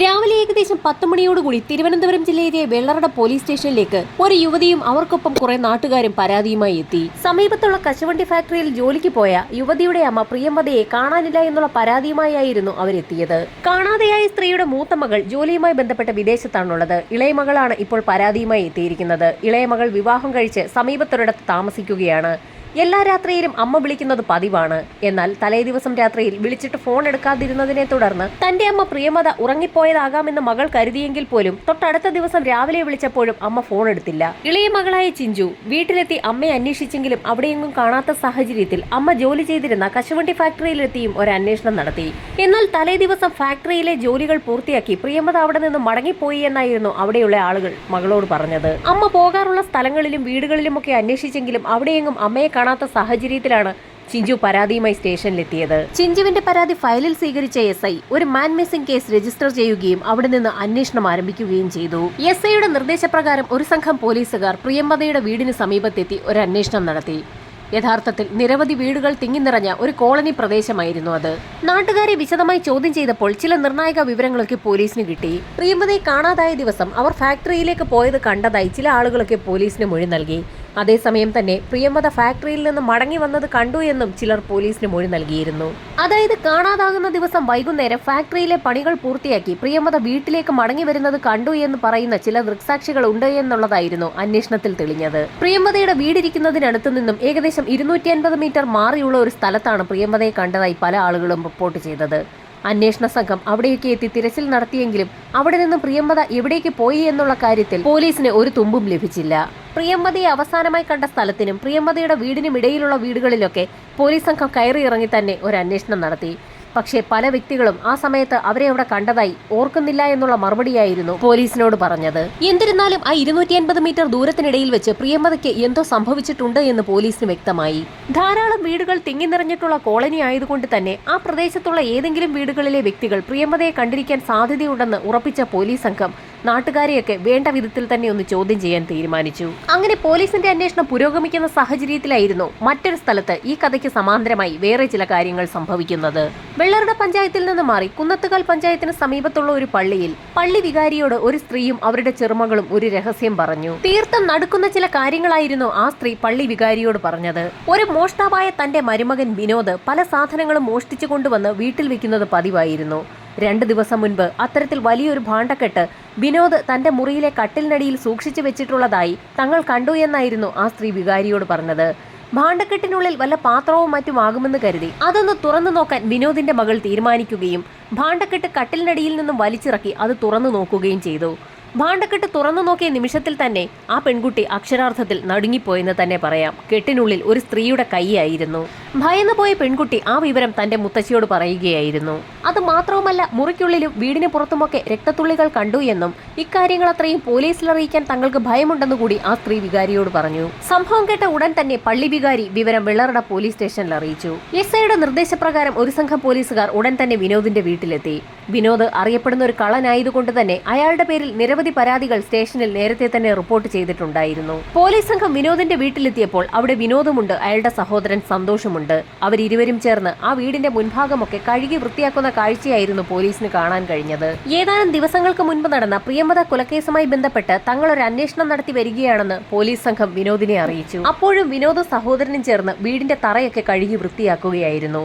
രാവിലെ ഏകദേശം പത്ത് മണിയോടുകൂടി തിരുവനന്തപുരം ജില്ലയിലെ വെള്ളറട പോലീസ് സ്റ്റേഷനിലേക്ക് ഒരു യുവതിയും അവർക്കൊപ്പം കുറെ നാട്ടുകാരും പരാതിയുമായി എത്തി. സമീപത്തുള്ള കശുവണ്ടി ഫാക്ടറിയിൽ ജോലിക്ക് പോയ യുവതിയുടെ അമ്മ പ്രിയംവതയെ കാണാനില്ല എന്നുള്ള പരാതിയുമായിരുന്നു അവരെത്തിയത്. കാണാതെയായ സ്ത്രീയുടെ മൂത്ത മകൾ ജോലിയുമായി ബന്ധപ്പെട്ട വിദേശത്താണുള്ളത്. ഇളയമകളാണ് ഇപ്പോൾ പരാതിയുമായി എത്തിയിരിക്കുന്നത്. ഇളയമകൾ വിവാഹം കഴിച്ച് സമീപത്തൊരിടത്ത് താമസിക്കുകയാണ്. എല്ലാ രാത്രിയിലും അമ്മ വിളിക്കുന്നത് പതിവാണ്. എന്നാൽ തലേ ദിവസം രാത്രിയിൽ വിളിച്ചിട്ട് ഫോൺ എടുക്കാതിരുന്നതിനെ തുടർന്ന് തന്റെ അമ്മ പ്രിയമത ഉറങ്ങിപ്പോയതാകാമെന്ന് മകൾ കരുതിയെങ്കിൽ പോലും തൊട്ടടുത്ത ദിവസം രാവിലെ വിളിച്ചപ്പോഴും അമ്മ ഫോൺ എടുത്തില്ല. ഇളയ മകളായ ചിഞ്ചു വീട്ടിലെത്തി അമ്മയെ അന്വേഷിച്ചെങ്കിലും അവിടെയെങ്ങും കാണാത്ത സാഹചര്യത്തിൽ അമ്മ ജോലി ചെയ്തിരുന്ന കശുവണ്ടി ഫാക്ടറിയിലെത്തിയും ഒരു അന്വേഷണം നടത്തി. എന്നാൽ തലേ ദിവസം ഫാക്ടറിയിലെ ജോലികൾ പൂർത്തിയാക്കി പ്രിയമത അവിടെ നിന്ന് മടങ്ങിപ്പോയി എന്നായിരുന്നു അവിടെയുള്ള ആളുകൾ മകളോട് പറഞ്ഞത്. അമ്മ പോകാറുള്ള സ്ഥലങ്ങളിലും വീടുകളിലുമൊക്കെ അന്വേഷിച്ചെങ്കിലും അവിടെയെങ്ങും അമ്മയെ കാണാത്ത സാഹചര്യത്തിലാണ് ചിഞ്ചു പരാതിയുമായി സ്റ്റേഷനിലെത്തിയത്. ചിഞ്ചുവിന്റെ പരാതി ഫയലിൽ സ്വീകരിച്ച എസ് ഐ ഒരു മാൻ മിസ്സിംഗ് കേസ് രജിസ്റ്റർ ചെയ്യുകയും അവിടെ നിന്ന് അന്വേഷണം ആരംഭിക്കുകയും ചെയ്തു. എസ് ഐയുടെ നിർദ്ദേശപ്രകാരം ഒരു സംഘം പോലീസുകാർ പ്രിയംവദയുടെ വീടിന് സമീപത്തെത്തി ഒരു അന്വേഷണം നടത്തി. യഥാർത്ഥത്തിൽ നിരവധി വീടുകൾ തിങ്ങിനിറഞ്ഞ ഒരു കോളനി പ്രദേശമായിരുന്നു അത്. നാട്ടുകാരെ വിശദമായി ചോദ്യം ചെയ്തപ്പോൾ ചില നിർണായക വിവരങ്ങളൊക്കെ പോലീസിന് കിട്ടി. പ്രിയമ്പതയെ കാണാതായ ദിവസം അവർ ഫാക്ടറിയിലേക്ക് പോയത് കണ്ടതായി ചില ആളുകളൊക്കെ പോലീസിന് മൊഴി നൽകി. അതേസമയം തന്നെ പ്രിയമത ഫാക്ടറിയിൽ നിന്ന് മടങ്ങി വന്നത് കണ്ടു എന്നും ചിലർ പോലീസിന് മൊഴി നൽകിയിരുന്നു. അതായത് കാണാതാകുന്ന ദിവസം വൈകുന്നേരം ഫാക്ടറിയിലെ പണികൾ പൂർത്തിയാക്കി പ്രിയമത വീട്ടിലേക്ക് മടങ്ങി വരുന്നത് കണ്ടു എന്ന് പറയുന്ന ചില ദൃക്സാക്ഷികൾ ഉണ്ട് എന്നുള്ളതായിരുന്നു അന്വേഷണത്തിൽ തെളിഞ്ഞത്. പ്രിയമതയുടെ വീടിരിക്കുന്നതിനടുത്തു നിന്നും ഏകദേശം ഇരുന്നൂറ്റി മീറ്റർ മാറിയുള്ള ഒരു സ്ഥലത്താണ് പ്രിയമതയെ കണ്ടതായി പല ആളുകളും റിപ്പോർട്ട് ചെയ്തത്. അന്വേഷണ സംഘം അവിടേക്ക് എത്തി തിരച്ചിൽ നടത്തിയെങ്കിലും അവിടെ നിന്ന് പ്രിയമ്പത എവിടേക്ക് പോയി എന്നുള്ള കാര്യത്തിൽ പോലീസിന് ഒരു തുമ്പും ലഭിച്ചില്ല. പ്രിയമ്പതിയെ അവസാനമായി കണ്ട സ്ഥലത്തിനും പ്രിയമ്പതിയുടെ വീടിനും ഇടയിലുള്ള വീടുകളിലൊക്കെ പോലീസ് സംഘം കയറി ഇറങ്ങി തന്നെ ഒരു അന്വേഷണം നടത്തി. പക്ഷേ പല വ്യക്തികളും ആ സമയത്ത് അവരെ അവിടെ കണ്ടതായി ഓർക്കുന്നില്ല എന്നുള്ള മറുപടിയായിരുന്നു പോലീസിനോട് പറഞ്ഞത്. എന്നിരുന്നാലും ആ ഇരുന്നൂറ്റി അൻപത് മീറ്റർ ദൂരത്തിനിടയിൽ വെച്ച് പ്രിയമതയ്ക്ക് എന്തോ സംഭവിച്ചിട്ടുണ്ട് എന്ന് പോലീസിന് വ്യക്തമായി. ധാരാളം വീടുകൾ തിങ്ങി നിറഞ്ഞിട്ടുള്ള കോളനി ആയതുകൊണ്ട് തന്നെ ആ പ്രദേശത്തുള്ള ഏതെങ്കിലും വീടുകളിലെ വ്യക്തികൾ പ്രിയമതയെ കണ്ടിരിക്കാൻ സാധ്യതയുണ്ടെന്ന് ഉറപ്പിച്ച പോലീസ് സംഘം നാട്ടുകാരെയൊക്കെ വേണ്ട വിധത്തിൽ തന്നെ ഒന്ന് ചോദ്യം ചെയ്യാൻ തീരുമാനിച്ചു. അങ്ങനെ പോലീസിന്റെ അന്വേഷണം പുരോഗമിക്കുന്ന സാഹചര്യത്തിലായിരുന്നു മറ്റൊരു സ്ഥലത്ത് ഈ കഥയ്ക്ക് സമാന്തരമായി വേറെ ചില കാര്യങ്ങൾ സംഭവിക്കുന്നത്. വെള്ളറട പഞ്ചായത്തിൽ നിന്ന് മാറി കുന്നത്തുകാൽ പഞ്ചായത്തിന് സമീപത്തുള്ള ഒരു പള്ളിയിൽ പള്ളി വികാരിയോട് ഒരു സ്ത്രീയും അവരുടെ ചെറുമകളും ഒരു രഹസ്യം പറഞ്ഞു. തീർത്ഥം നടക്കുന്ന ചില കാര്യങ്ങളായിരുന്നു ആ സ്ത്രീ പള്ളി വികാരിയോട് പറഞ്ഞത്. ഒരു മോഷ്ടാവായ തന്റെ മരുമകൻ വിനോദ് പല സാധനങ്ങളും മോഷ്ടിച്ചു കൊണ്ടുവന്ന് വീട്ടിൽ വെക്കുന്നത് പതിവായിരുന്നു. രണ്ട് ദിവസം മുൻപ് അത്തരത്തിൽ വലിയൊരു ഭാണ്ഡക്കെട്ട് വിനോദ് തന്റെ മുറിയിലെ കട്ടിലിനടിയിൽ സൂക്ഷിച്ചു വെച്ചിട്ടുള്ളതായി തങ്ങൾ കണ്ടു എന്നായിരുന്നു ആ സ്ത്രീ വികാരിയോട് പറഞ്ഞത്. ഭാണ്ഡക്കെട്ടിനുള്ളിൽ വല്ല പാത്രവും മറ്റുമാകുമെന്ന് കരുതി അതൊന്ന് തുറന്നു നോക്കാൻ വിനോദിന്റെ മകൾ തീരുമാനിക്കുകയും ഭാണ്ഡക്കെട്ട് കട്ടിലിനടിയിൽ നിന്നും വലിച്ചിറക്കി അത് തുറന്നു നോക്കുകയും ചെയ്തു. ഭാണ്ഡക്കെട്ട് തുറന്നു നോക്കിയ നിമിഷത്തിൽ തന്നെ ആ പെൺകുട്ടി അക്ഷരാർത്ഥത്തിൽ നടുങ്ങിപ്പോയെന്ന് തന്നെ പറയാം. കെട്ടിനുള്ളിൽ ഒരു സ്ത്രീയുടെ കൈയായിരുന്നു. ഭയന്നു പോയ പെൺകുട്ടി ആ വിവരം തന്റെ മുത്തശ്ശിയോട് പറയുകയായിരുന്നു. അത് മാത്രവുമല്ല മുറിക്കുള്ളിലും വീടിന് പുറത്തുമൊക്കെ രക്തത്തുള്ളികൾ കണ്ടു എന്നും ഇക്കാര്യങ്ങൾ അത്രയും പോലീസിൽ അറിയിക്കാൻ തങ്ങൾക്ക് ഭയമുണ്ടെന്നു കൂടി ആ സ്ത്രീ വികാരിയോട് പറഞ്ഞു. സംഭവം കേട്ട ഉടൻ തന്നെ പള്ളി വികാരി വിവരം വെള്ളറട പോലീസ് സ്റ്റേഷനിൽ അറിയിച്ചു. എസ് ഐയുടെ നിർദ്ദേശപ്രകാരം ഒരു സംഘം പോലീസുകാർ ഉടൻ തന്നെ വിനോദിന്റെ വീട്ടിലെത്തി. വിനോദ് അറിയപ്പെടുന്ന ഒരു കള്ളനായതുകൊണ്ട് തന്നെ അയാളുടെ പേരിൽ നിരവധി പരാതികൾ സ്റ്റേഷനിൽ നേരത്തെ തന്നെ റിപ്പോർട്ട് ചെയ്തിട്ടുണ്ടായിരുന്നു. പോലീസ് സംഘം വിനോദിന്റെ വീട്ടിലെത്തിയപ്പോൾ അവിടെ വിനോദമുണ്ട് അയാളുടെ സഹോദരൻ സന്തോഷമുണ്ട്. അവരിരുവരും ചേർന്ന് ആ വീടിന്റെ മുൻഭാഗമൊക്കെ കഴുകി വൃത്തിയാക്കുന്ന കാഴ്ചയായിരുന്നു പോലീസിന് കാണാൻ കഴിഞ്ഞത്. ഏതാനും ദിവസങ്ങൾക്ക് മുൻപ് നടന്ന പ്രിയമത കൊലക്കേസുമായി ബന്ധപ്പെട്ട് തങ്ങൾ ഒരു അന്വേഷണം നടത്തി വരികയാണെന്ന് പോലീസ് സംഘം വിനോദിനെ അറിയിച്ചു. അപ്പോഴും വിനോദ് സഹോദരനും ചേർന്ന് വീടിന്റെ തറയൊക്കെ കഴുകി വൃത്തിയാക്കുകയായിരുന്നു.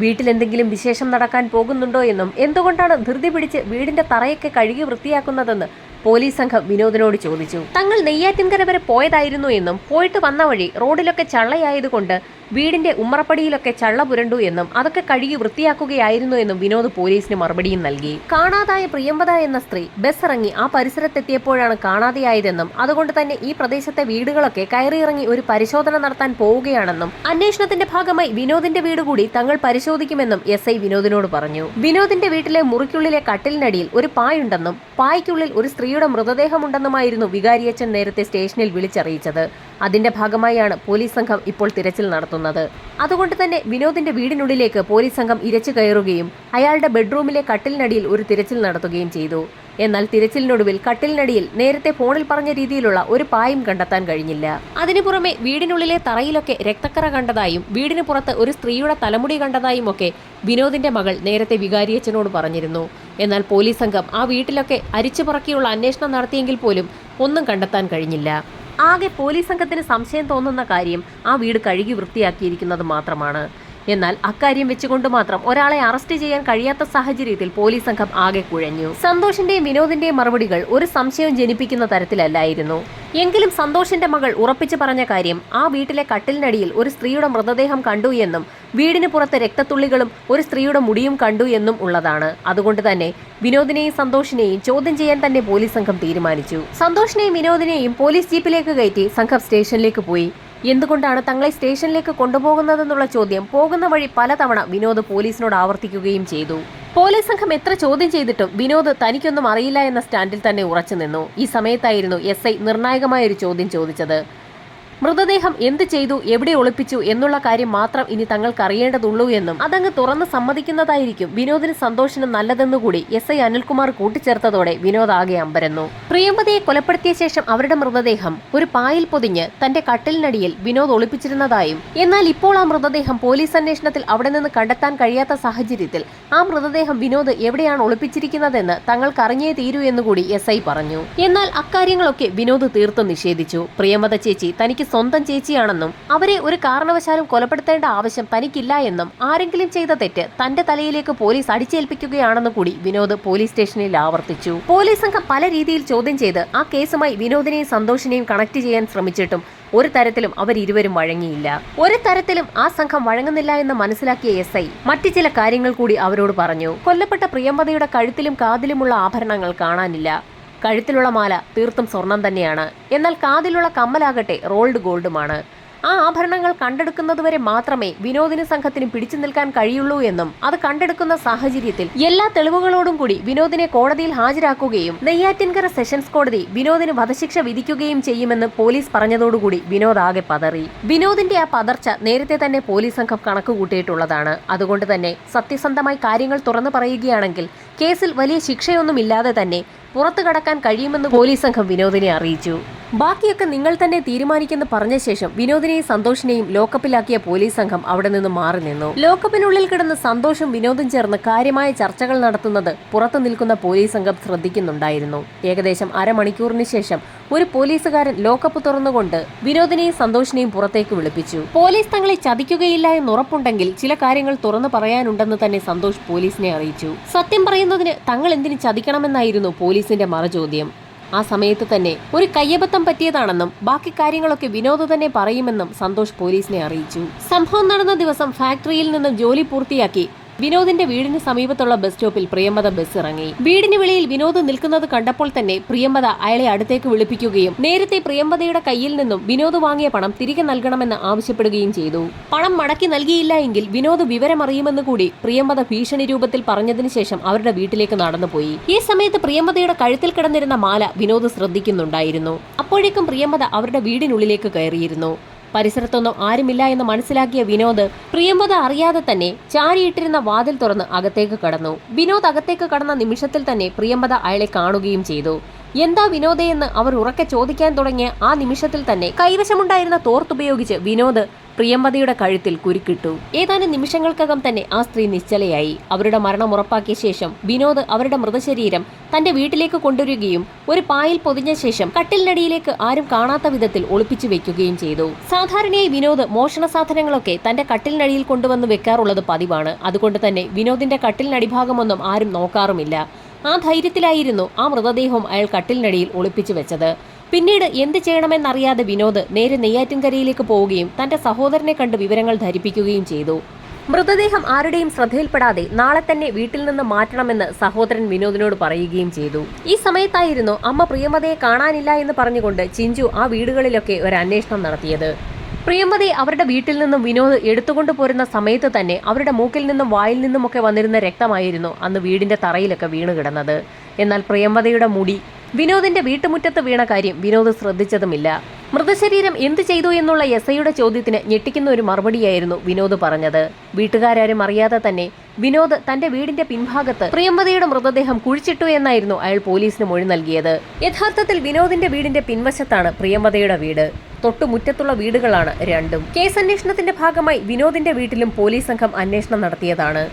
വീട്ടിൽ എന്തെങ്കിലും വിശേഷം നടക്കാൻ പോകുന്നുണ്ടോ എന്നും എന്തുകൊണ്ടാണ് ധൃതി പിടിച്ച് വീടിന്റെ തറയൊക്കെ കഴുകി വൃത്തിയാക്കുന്നതെന്ന് പോലീസ് സംഘം വിനോദിനോട് ചോദിച്ചു. തങ്ങൾ നെയ്യാറ്റിൻകര വരെ പോയതായിരുന്നു എന്നും പോയിട്ട് വന്ന വഴി റോഡിലൊക്കെ ചള്ളയായതുകൊണ്ട് വീടിന്റെ ഉമ്മറപ്പടിയിലൊക്കെ ചള്ള പുരണ്ടു എന്നും അതൊക്കെ കഴുകി വൃത്തിയാക്കുകയായിരുന്നു എന്നും വിനോദ് പോലീസിന് മറുപടിയും നൽകി. കാണാതായ പ്രിയമ്പത എന്ന സ്ത്രീ ബസ് ഇറങ്ങി ആ പരിസരത്തെത്തിയപ്പോഴാണ് കാണാതെയായതെന്നും അതുകൊണ്ട് തന്നെ ഈ പ്രദേശത്തെ വീടുകളൊക്കെ കയറിയിറങ്ങി ഒരു പരിശോധന നടത്താൻ പോവുകയാണെന്നും അന്വേഷണത്തിന്റെ ഭാഗമായി വിനോദിന്റെ വീട് കൂടി തങ്ങൾ പരിശോധിക്കുമെന്നും എസ് ഐ വിനോദിനോട് പറഞ്ഞു. വിനോദിന്റെ വീട്ടിലെ മുറിക്കുള്ളിലെ കട്ടിലിനടിയിൽ ഒരു പായുണ്ടെന്നും പായ്ക്കുള്ളിൽ ഒരു സ്ത്രീയുടെ മൃതദേഹമുണ്ടെന്നുമായിരുന്നു വികാരിയച്ചൻ നേരത്തെ സ്റ്റേഷനിൽ വിളിച്ചറിയിച്ചത്. അതിന്റെ ഭാഗമായാണ് പോലീസ് സംഘം ഇപ്പോൾ തിരച്ചിൽ നടത്തുന്നത്. അതുകൊണ്ട് തന്നെ വിനോദിന്റെ വീടിനുള്ളിലേക്ക് പോലീസ് സംഘം ഇരച്ചു കയറുകയും അയാളുടെ ബെഡ്റൂമിലെ കട്ടിലിനടിയിൽ ഒരു തിരച്ചിൽ നടത്തുകയും ചെയ്തു. എന്നാൽ തിരച്ചിലിനൊടുവിൽ കട്ടിലിനടിയിൽ നേരത്തെ ഫോണിൽ പറഞ്ഞ രീതിയിലുള്ള ഒരു പായും കണ്ടെത്താൻ കഴിഞ്ഞില്ല. അതിനു പുറമെ വീടിനുള്ളിലെ തറയിലൊക്കെ രക്തക്കറ കണ്ടതായും വീടിന് പുറത്ത് ഒരു സ്ത്രീയുടെ തലമുടി കണ്ടതായും ഒക്കെ വിനോദിന്റെ മകൾ നേരത്തെ വികാരിയച്ചനോട് പറഞ്ഞിരുന്നു. എന്നാൽ പോലീസ് സംഘം ആ വീട്ടിലൊക്കെ അരിച്ചുപറക്കിയുള്ള അന്വേഷണം നടത്തിയെങ്കിൽ പോലും ഒന്നും കണ്ടെത്താൻ കഴിഞ്ഞില്ല. ആകെ പോലീസ് സംഘത്തിന് സംശയം തോന്നുന്ന കാര്യം ആ വീട് കഴുകി വൃത്തിയാക്കിയിരിക്കുന്നത് മാത്രമാണ്. എന്നാൽ അക്കാര്യം വെച്ചുകൊണ്ട് മാത്രം ഒരാളെ അറസ്റ്റ് ചെയ്യാൻ കഴിയാത്ത സാഹചര്യത്തിൽ പോലീസ് സംഘം ആകെ കുഴഞ്ഞു. സന്തോഷിന്റെയും വിനോദിന്റെയും മറുപടികൾ ഒരു സംശയം ജനിപ്പിക്കുന്ന തരത്തിലല്ലായിരുന്നു. എങ്കിലും സന്തോഷിന്റെ മകൾ ഉറപ്പിച്ചു പറഞ്ഞ കാര്യം ആ വീട്ടിലെ കട്ടിലിനടിയിൽ ഒരു സ്ത്രീയുടെ മൃതദേഹം കണ്ടു എന്നും വീടിന് പുറത്ത് രക്തത്തുള്ളികളും ഒരു സ്ത്രീയുടെ മുടിയും കണ്ടു എന്നും ഉള്ളതാണ്. അതുകൊണ്ട് തന്നെ വിനോദിനെയും സന്തോഷിനെയും ചോദ്യം ചെയ്യാൻ തന്നെ പോലീസ് സംഘം തീരുമാനിച്ചു. സന്തോഷിനെയും വിനോദിനെയും പോലീസ് ജീപ്പിലേക്ക് കയറ്റി സംഘം സ്റ്റേഷനിലേക്ക് പോയി. എന്തുകൊണ്ടാണ് തങ്ങളെ സ്റ്റേഷനിലേക്ക് കൊണ്ടുപോകുന്നതെന്നുള്ള ചോദ്യം പോകുന്ന വഴി പലതവണ വിനോദ് പോലീസിനോട് ആവർത്തിക്കുകയും ചെയ്തു. പോലീസ് സംഘം എത്ര ചോദ്യം ചെയ്തിട്ടും വിനോദ് തനിക്കൊന്നും അറിയില്ല എന്ന സ്റ്റാൻഡിൽ തന്നെ ഉറച്ചു നിന്നു. ഈ സമയത്തായിരുന്നു എസ് ഐ നിർണായകമായ ഒരു ചോദ്യം ചോദിച്ചത്. മൃതദേഹം എന്ത് ചെയ്തു എവിടെ ഒളിപ്പിച്ചു എന്നുള്ള കാര്യം മാത്രം ഇനി തങ്ങൾക്ക് അറിയേണ്ടതുള്ളൂ എന്നും. അതങ്ങ് തുറന്ന് സമ്മതിക്കുന്നതായിരിക്കും. വിനോദിന് സന്തോഷിനും നല്ലതെന്നുകൂടി എസ് ഐ അനിൽകുമാർ കൂട്ടിച്ചേർത്തതോടെ വിനോദ് ആകെ അമ്പരന്നു. പ്രിയമ്പതയെ കൊലപ്പെടുത്തിയ ശേഷം അവരുടെ മൃതദേഹം ഒരു പായിൽ പൊതിഞ്ഞ് തന്റെ കട്ടിലിനടിയിൽ വിനോദ് ഒളിപ്പിച്ചിരുന്നതായും എന്നാൽ ഇപ്പോൾ ആ മൃതദേഹം പോലീസ് അന്വേഷണത്തിൽ അവിടെ നിന്ന് കണ്ടെത്താൻ കഴിയാത്ത സാഹചര്യത്തിൽ ആ മൃതദേഹം വിനോദ് എവിടെയാണ് ഒളിപ്പിച്ചിരിക്കുന്നതെന്ന് തങ്ങൾക്ക് അറിഞ്ഞേ തീരൂ എന്നുകൂടി എസ് ഐ പറഞ്ഞു. എന്നാൽ അക്കാര്യങ്ങളൊക്കെ വിനോദ് തീർത്തും നിഷേധിച്ചു. പ്രിയമത ചേച്ചി തനിക്ക് സ്വന്തം ചേച്ചിയാണെന്നും അവരെ ഒരു കാരണവശാലും കൊലപ്പെടുത്തേണ്ട ആവശ്യം തനിക്കില്ല എന്നും ആരെങ്കിലും ചെയ്ത തെറ്റ് തന്റെ തലയിലേക്ക് പോലീസ് അടിച്ചേൽപ്പിക്കുകയാണെന്നും കൂടി വിനോദ് പോലീസ് സ്റ്റേഷനിൽ ആവർത്തിച്ചു. പോലീസ് സംഘം പല രീതിയിൽ ചോദ്യം ചെയ്ത് ആ കേസുമായി വിനോദിനെയും സന്തോഷിനെയും കണക്ട് ചെയ്യാൻ ശ്രമിച്ചിട്ടും ഒരു തരത്തിലും അവർ ഇരുവരും വഴങ്ങിയില്ല. ഒരു തരത്തിലും ആ സംഘം വഴങ്ങുന്നില്ല എന്ന് മനസ്സിലാക്കിയ എസ് ഐ മറ്റു ചില കാര്യങ്ങൾ കൂടി അവരോട് പറഞ്ഞു. കൊല്ലപ്പെട്ട പ്രിയമ്പതയുടെ കഴുത്തിലും കാതിലുമുള്ള ആഭരണങ്ങൾ കാണാനില്ല. കഴുത്തിലുള്ള മാല തീർത്തും സ്വർണം തന്നെയാണ്. എന്നാൽ കാതിലുള്ള കമ്മലാകട്ടെ റോൾഡ് ഗോൾഡുമാണ്. ആ ആഭരണങ്ങൾ കണ്ടെടുക്കുന്നതുവരെ മാത്രമേ വിനോദിന് സംഘത്തിന് പിടിച്ചു നിൽക്കാൻ കഴിയുള്ളൂ എന്നും അത് കണ്ടെടുക്കുന്ന സാഹചര്യത്തിൽ എല്ലാ തെളിവുകളോടും കൂടി വിനോദിനെ കോടതിയിൽ ഹാജരാക്കുകയും നെയ്യാറ്റിൻകര സെഷൻസ് കോടതി വിനോദിന് വധശിക്ഷ വിധിക്കുകയും ചെയ്യുമെന്ന് പോലീസ് പറഞ്ഞതോടുകൂടി വിനോദ് ആകെ പതറി. വിനോദിന്റെ ആ പതർച്ച നേരത്തെ തന്നെ പോലീസ് സംഘം കണക്കുകൂട്ടിയിട്ടുള്ളതാണ്. അതുകൊണ്ട് തന്നെ സത്യസന്ധമായി കാര്യങ്ങൾ തുറന്നു പറയുകയാണെങ്കിൽ കേസിൽ വലിയ ശിക്ഷയൊന്നുമില്ലാതെ തന്നെ പുറത്തു കടക്കാൻ കഴിയുമെന്ന് പോലീസ് സംഘം വിനോദിനെ അറിയിച്ചു ബാക്കിയൊക്കെ നിങ്ങൾ തന്നെ തീരുമാനിക്കെന്ന് പറഞ്ഞ ശേഷം വിനോദിനെയും സന്തോഷിനെയും ലോക്കപ്പിലാക്കിയ പോലീസ് സംഘം അവിടെ നിന്ന് മാറി നിന്നു. ലോക്കപ്പിനുള്ളിൽ കിടന്ന സന്തോഷം വിനോദും ചേർന്ന് കാര്യമായ ചർച്ചകൾ നടത്തുന്നത് പുറത്തു നിൽക്കുന്ന പോലീസ് സംഘം ശ്രദ്ധിക്കുന്നുണ്ടായിരുന്നു. ഏകദേശം അരമണിക്കൂറിന് ശേഷം ഒരു പോലീസുകാരൻ ലോക്കപ്പ് തുറന്നുകൊണ്ട് വിനോദിനെയും സന്തോഷിനെയും പുറത്തേക്ക് വിളിപ്പിച്ചു. പോലീസ് തങ്ങളെ ചതിക്കുകയില്ല എന്ന് ഉറപ്പുണ്ടെങ്കിൽ ചില കാര്യങ്ങൾ തുറന്നു പറയാനുണ്ടെന്ന് തന്നെ സന്തോഷ് പോലീസിനെ അറിയിച്ചു. സത്യം പറയുന്നതിന് തങ്ങൾ എന്തിന് ചതിക്കണമെന്നായിരുന്നു പോലീസിന്റെ മറുചോദ്യം. ആ സമയത്ത് തന്നെ ഒരു കയ്യബദ്ധം പറ്റിയതാണെന്നും ബാക്കി കാര്യങ്ങളൊക്കെ വിനോദ് തന്നെ പറയുമെന്നും സന്തോഷ് പോലീസിനെ അറിയിച്ചു. സംഭവം നടന്ന ദിവസം ഫാക്ടറിയിൽ നിന്നും ജോലി പൂർത്തിയാക്കി വിനോദിന്റെ വീടിന് സമീപത്തുള്ള ബസ് സ്റ്റോപ്പിൽ പ്രിയമത ബസ് ഇറങ്ങി. വീടിന് വെളിയിൽ വിനോദ് നിൽക്കുന്നത് കണ്ടപ്പോൾ തന്നെ പ്രിയമത അയാളെ അടുത്തേക്ക് വിളിപ്പിക്കുകയും നേരത്തെ പ്രിയമ്പതയുടെ കയ്യിൽ നിന്നും വിനോദ് വാങ്ങിയ പണം തിരികെ നൽകണമെന്ന് ആവശ്യപ്പെടുകയും ചെയ്തു. പണം മടക്കി നൽകിയില്ല എങ്കിൽ വിനോദ് വിവരമറിയുമെന്ന് കൂടി പ്രിയമ്പത ഭീഷണി രൂപത്തിൽ പറഞ്ഞതിന് ശേഷം അവരുടെ വീട്ടിലേക്ക് നടന്നുപോയി. ഈ സമയത്ത് പ്രിയമ്പതയുടെ കഴുത്തിൽ കിടന്നിരുന്ന മാല വിനോദ് ശ്രദ്ധിക്കുന്നുണ്ടായിരുന്നു. അപ്പോഴേക്കും പ്രിയമ്പത അവരുടെ വീടിനുള്ളിലേക്ക് കയറിയിരുന്നു. പരിസരത്തൊന്നും ആരുമില്ല എന്ന് മനസ്സിലാക്കിയ വിനോദ് പ്രിയമ്പത അറിയാതെ തന്നെ ചാരിയിട്ടിരുന്ന വാതിൽ തുറന്ന് അകത്തേക്ക് കടന്നു. വിനോദ് അകത്തേക്ക് കടന്ന നിമിഷത്തിൽ തന്നെ പ്രിയമ്പത അയാളെ കാണുകയും ചെയ്തു. എന്താ വിനോദയെന്ന് അവർ ഉറക്കെ ചോദിക്കാൻ തുടങ്ങിയ ആ നിമിഷത്തിൽ തന്നെ കൈവശമുണ്ടായിരുന്ന തോർത്തുപയോഗിച്ച് വിനോദ് പ്രിയമ്പതയുടെ കഴുത്തിൽ കുരുക്കിട്ടു. ഏതാനും നിമിഷങ്ങൾക്കകം തന്നെ ആ സ്ത്രീ നിശ്ചലയായി. അവരുടെ മരണം ഉറപ്പാക്കിയ ശേഷം വിനോദ് അവരുടെ മൃതശരീരം തന്റെ വീട്ടിലേക്ക് കൊണ്ടുവരികയും ഒരു പായിൽ പൊതിഞ്ഞ ശേഷം കട്ടിലിനടിയിലേക്ക് ആരും കാണാത്ത വിധത്തിൽ ഒളിപ്പിച്ചു വെക്കുകയും ചെയ്തു. സാധാരണയായി വിനോദ് മോഷണ സാധനങ്ങളൊക്കെ തന്റെ കട്ടിലിനടിയിൽ കൊണ്ടുവന്ന് വെക്കാറുള്ളത് പതിവാണ്. അതുകൊണ്ട് തന്നെ വിനോദിന്റെ കട്ടിലിനടിഭാഗമൊന്നും ആരും നോക്കാറുമില്ല. ആ ധൈര്യത്തിലായിരുന്നു ആ മൃതദേഹം അയാൾ കട്ടിലിനടിയിൽ ഒളിപ്പിച്ചു വെച്ചത്. പിന്നീട് എന്ത് ചെയ്യണമെന്നറിയാതെ വിനോദ് നേരെ നെയ്യാറ്റിൻകരയിലേക്ക് പോവുകയും തന്റെ സഹോദരനെ കണ്ട് വിവരങ്ങൾ ധരിപ്പിക്കുകയും ചെയ്തു. മൃതദേഹം ആരുടെയും ശ്രദ്ധയിൽപ്പെടാതെ നാളെ തന്നെ വീട്ടിൽ നിന്ന് മാറ്റണമെന്ന് സഹോദരൻ വിനോദിനോട് പറയുകയും ചെയ്തു. ഈ സമയത്തായിരുന്നു അമ്മ പ്രിയമതയെ കാണാനില്ല എന്ന് പറഞ്ഞുകൊണ്ട് ചിഞ്ചു ആ വീടുകളിലൊക്കെ ഒരു അന്വേഷണം നടത്തിയത്. പ്രിയമതയെ അവരുടെ വീട്ടിൽ നിന്നും വിനോദ് എടുത്തുകൊണ്ടു പോരുന്ന സമയത്ത് തന്നെ അവരുടെ മൂക്കിൽ നിന്നും വായിൽ നിന്നുമൊക്കെ വന്നിരുന്ന രക്തമായിരുന്നു അന്ന് വീടിന്റെ തറയിലൊക്കെ വീണ് കിടന്നത്. എന്നാൽ പ്രിയംവതയുടെ മുടി വിനോദിന്റെ വീട്ടുമുറ്റത്ത് വീണ കാര്യം വിനോദ് ശ്രദ്ധിച്ചതുമില്ല. മൃതശരീരം എന്ത് ചെയ്തു എന്നുള്ള എസ് ഐയുടെ ചോദ്യത്തിന് ഞെട്ടിക്കുന്ന ഒരു മറുപടിയായിരുന്നു വിനോദ് പറഞ്ഞത്. വീട്ടുകാരും അറിയാതെ തന്നെ വിനോദ് തന്റെ വീടിന്റെ പിൻഭാഗത്ത് പ്രിയംവതയുടെ മൃതദേഹം കുഴിച്ചിട്ടു എന്നായിരുന്നു അയാൾ പോലീസിന് മൊഴി നൽകിയത്. യഥാർത്ഥത്തിൽ വിനോദിന്റെ വീടിന്റെ പിൻവശത്താണ് പ്രിയംവതയുടെ വീട്. തൊട്ടുമുറ്റത്തുള്ള വീടുകളാണ് രണ്ടും. കേസ് അന്വേഷണത്തിന്റെ ഭാഗമായി വിനോദിന്റെ വീട്ടിലും പോലീസ് സംഘം അന്വേഷണം നടത്തിയതാണ്.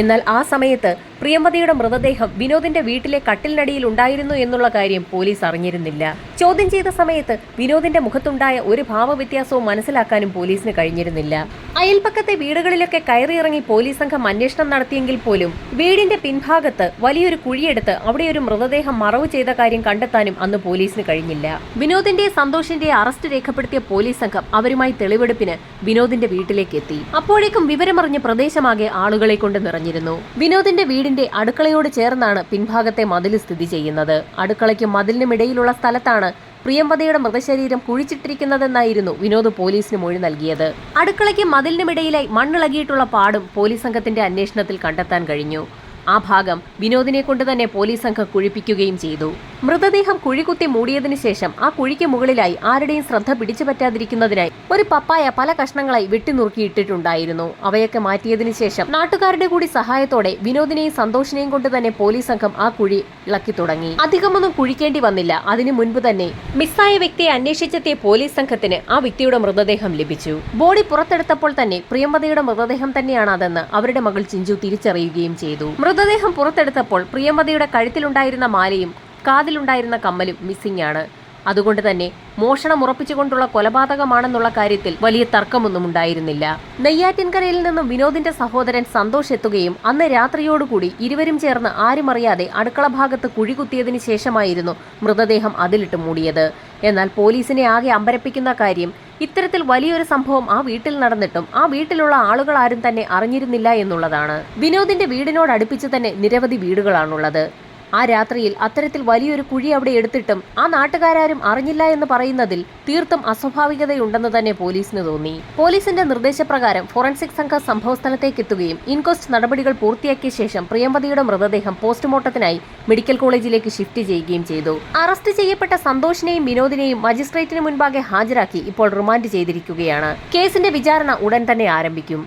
എന്നാൽ ആ സമയത്ത് പ്രിയംവദയുടെ മൃതദേഹം വിനോദിന്റെ വീട്ടിലെ കട്ടിലിനടിയിൽ ഉണ്ടായിരുന്നു എന്നുള്ള കാര്യം പോലീസ് അറിഞ്ഞിരുന്നില്ല. ചോദ്യം ചെയ്ത സമയത്ത് വിനോദിന്റെ മുഖത്തുണ്ടായ ഒരു ഭാവവ്യത്യാസവും മനസ്സിലാക്കാനും പോലീസിന് കഴിഞ്ഞിരുന്നില്ല. അയൽപ്പക്കത്തെ വീടുകളിലൊക്കെ കയറിയിറങ്ങി പോലീസ് സംഘം അന്വേഷണം നടത്തിയെങ്കിൽ പോലും വീടിന്റെ പിൻഭാഗത്ത് വലിയൊരു കുഴിയെടുത്ത് അവിടെ ഒരു മൃതദേഹം മറവ് ചെയ്ത കാര്യം കണ്ടെത്താനും അന്ന് പോലീസിന് കഴിഞ്ഞില്ല. വിനോദിന്റെ സന്തോഷിന്റെ അറസ്റ്റ് രേഖപ്പെടുത്തിയ പോലീസ് സംഘം അവരുമായി തെളിവെടുപ്പിന് വിനോദിന്റെ വീട്ടിലേക്ക് എത്തി. അപ്പോഴേക്കും വിവരമറിഞ്ഞ് പ്രദേശമാകെ ആളുകളെ കൊണ്ട് നിറഞ്ഞിരുന്നു. വിനോദിന്റെ വീടിന്റെ അടുക്കളയോട് ചേർന്നാണ് പിൻഭാഗത്തെ മതിൽ സ്ഥിതി ചെയ്യുന്നത്. അടുക്കളയ്ക്കും മതിലിനും ഇടയിലുള്ള സ്ഥലത്താണ് പ്രിയംവതയുടെ മൃതശരീരം കുഴിച്ചിട്ടിരിക്കുന്നതെന്നായിരുന്നു വിനോദ് പോലീസിന് മൊഴി നൽകിയത്. അടുക്കളയ്ക്കും മതിലിനുമിടയിലായി മണ്ണിളകിയിട്ടുള്ള പാടും പോലീസ് സംഘത്തിന്റെ അന്വേഷണത്തിൽ കണ്ടെത്താൻ കഴിഞ്ഞു. ആ ഭാഗം വിനോദിനെ കൊണ്ട് തന്നെ പോലീസ് സംഘം കുഴിപ്പിക്കുകയും ചെയ്തു. മൃതദേഹം കുഴികുത്തി മൂടിയതിനു ശേഷം ആ കുഴിക്ക് മുകളിലായി ആരുടെയും ശ്രദ്ധ പിടിച്ചു പറ്റാതിരിക്കുന്നതിനായി ഒരു പപ്പായ പല കഷ്ണങ്ങളായി വെട്ടിനുറുക്കിയിട്ടിട്ടുണ്ടായിരുന്നു. അവയൊക്കെ മാറ്റിയതിനു ശേഷം നാട്ടുകാരുടെ കൂടി സഹായത്തോടെ വിനോദിനെയും സന്തോഷിനെയും കൊണ്ട് തന്നെ പോലീസ് സംഘം ആ കുഴി ഇളക്കി തുടങ്ങി. അധികമൊന്നും കുഴിക്കേണ്ടി വന്നില്ല. അതിനു മുൻപ് തന്നെ മിസ്സായ വ്യക്തിയെ അന്വേഷിച്ചെത്തിയ പോലീസ് സംഘത്തിന് ആ വ്യക്തിയുടെ മൃതദേഹം ലഭിച്ചു. ബോഡി പുറത്തെടുത്തപ്പോൾ തന്നെ പ്രിയമ്പതയുടെ മൃതദേഹം തന്നെയാണ് അതെന്ന് അവരുടെ മകൾ ചിഞ്ചു തിരിച്ചറിയുകയും ചെയ്തു. മൃതദേഹം പുറത്തെടുത്തപ്പോൾ പ്രിയമതിയുടെ കഴുത്തിലുണ്ടായിരുന്ന മാലയും കാതിലുണ്ടായിരുന്ന കമ്മലും മിസ്സിംഗ് ആണ് അതുകൊണ്ട് തന്നെ മോഷണം ഉറപ്പിച്ചുകൊണ്ടുള്ള കൊലപാതകമാണെന്നുള്ള കാര്യത്തിൽ വലിയ തർക്കമൊന്നും ഉണ്ടായിരുന്നില്ല. നെയ്യാറ്റിൻകരയിൽ നിന്നും വിനോദിന്റെ സഹോദരൻ സന്തോഷ് എത്തുകയും അന്ന് രാത്രിയോടുകൂടി ഇരുവരും ചേർന്ന് ആരും അറിയാതെ അടുക്കള ഭാഗത്ത് കുഴികുത്തിയതിനു ശേഷമായിരുന്നു മൃതദേഹം അതിലിട്ട് മൂടിയത്. എന്നാൽ പോലീസിനെ ആകെ അമ്പരപ്പിക്കുന്ന കാര്യം ഇത്തരത്തിൽ വലിയൊരു സംഭവം ആ വീട്ടിൽ നടന്നിട്ടും ആ വീട്ടിലുള്ള ആളുകൾ ആരും തന്നെ അറിഞ്ഞിരുന്നില്ല എന്നുള്ളതാണ്. വിനോദിന്റെ വീടിനോട് അടുപ്പിച്ച് തന്നെ നിരവധി വീടുകളാണുള്ളത്. ആ രാത്രിയിൽ അത്തരത്തിൽ വലിയൊരു കുഴി അവിടെ എടുത്തിട്ടും ആ നാട്ടുകാരും അറിഞ്ഞില്ല എന്ന് പറയുന്നതിൽ തീർത്തും അസ്വാഭാവികതയുണ്ടെന്ന് തന്നെ പോലീസിന് തോന്നി. പോലീസിന്റെ നിർദ്ദേശപ്രകാരം ഫോറൻസിക് സംഘം സംഭവസ്ഥലത്തേക്ക് എത്തുകയും ഇൻക്വസ്റ്റ് നടപടികൾ പൂർത്തിയാക്കിയ ശേഷം പ്രിയമ്പതിയുടെ മൃതദേഹം പോസ്റ്റ്മോർട്ടത്തിനായി മെഡിക്കൽ കോളേജിലേക്ക് ഷിഫ്റ്റ് ചെയ്യുകയും ചെയ്തു. അറസ്റ്റ് ചെയ്യപ്പെട്ട സന്തോഷിനെയും വിനോദിനെയും മജിസ്ട്രേറ്റിന് മുൻപാകെ ഹാജരാക്കി ഇപ്പോൾ റിമാൻഡ് ചെയ്തിരിക്കുകയാണ്. കേസിന്റെ വിചാരണ ഉടൻ തന്നെ ആരംഭിക്കും.